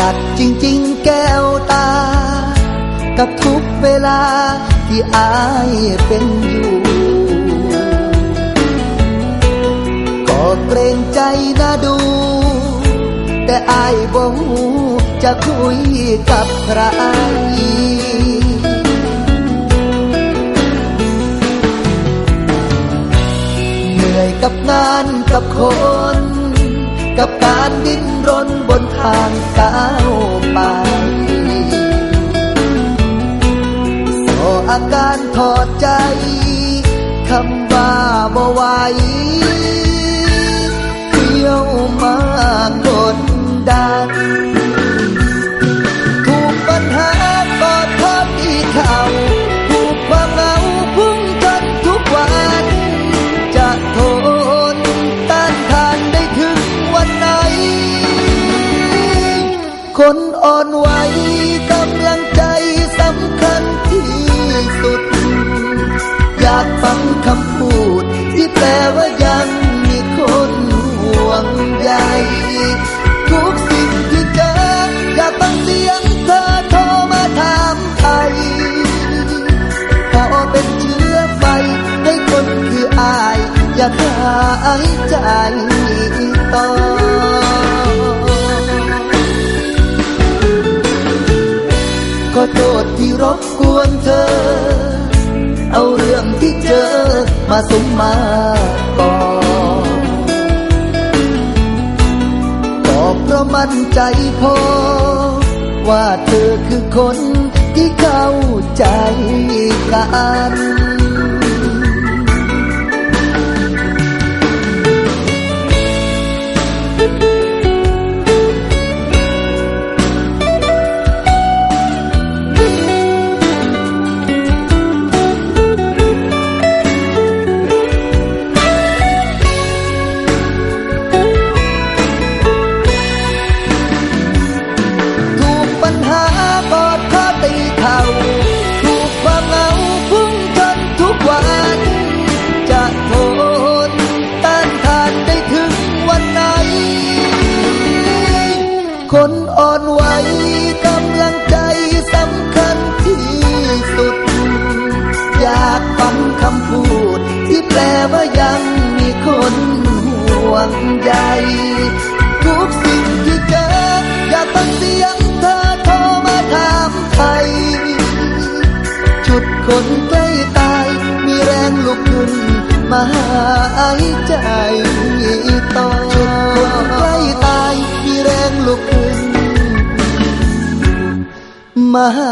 นักจริงๆแก้วตา กับทุกเวลาที่อายเป็นอยู่ ก็เกรงใจนะดู แต่อายบ่ฮู้จะคุยกับใครเหนื่อยกับงานกับคน กับการดิ้นรนบนทางก้าวไปโซอาการถอดใจ คำว่าบ่ไหวเที่ยวมากดดันถูกปัญหากอทอดที่เข่า อยากหายใจต่อก็โทษที่รบกวนเธอ เอาเรื่องที่เจอมาสมมาก่อก็เพราะมั่นใจพอ ว่าเธอคือคนที่เข้าใจกัน อนไหวกำลังใจสำคัญที่สุด อยากฟังคำพูด ที่แปลว่ายังมีคนห่วงใยทุกสิ่งที่เจออยากฟังเสียงเธอโทรมาถามไทยชุดคนใกล้ตาย มีแรงลุกขึ้นมาหายใจต่อ ಮಹಾ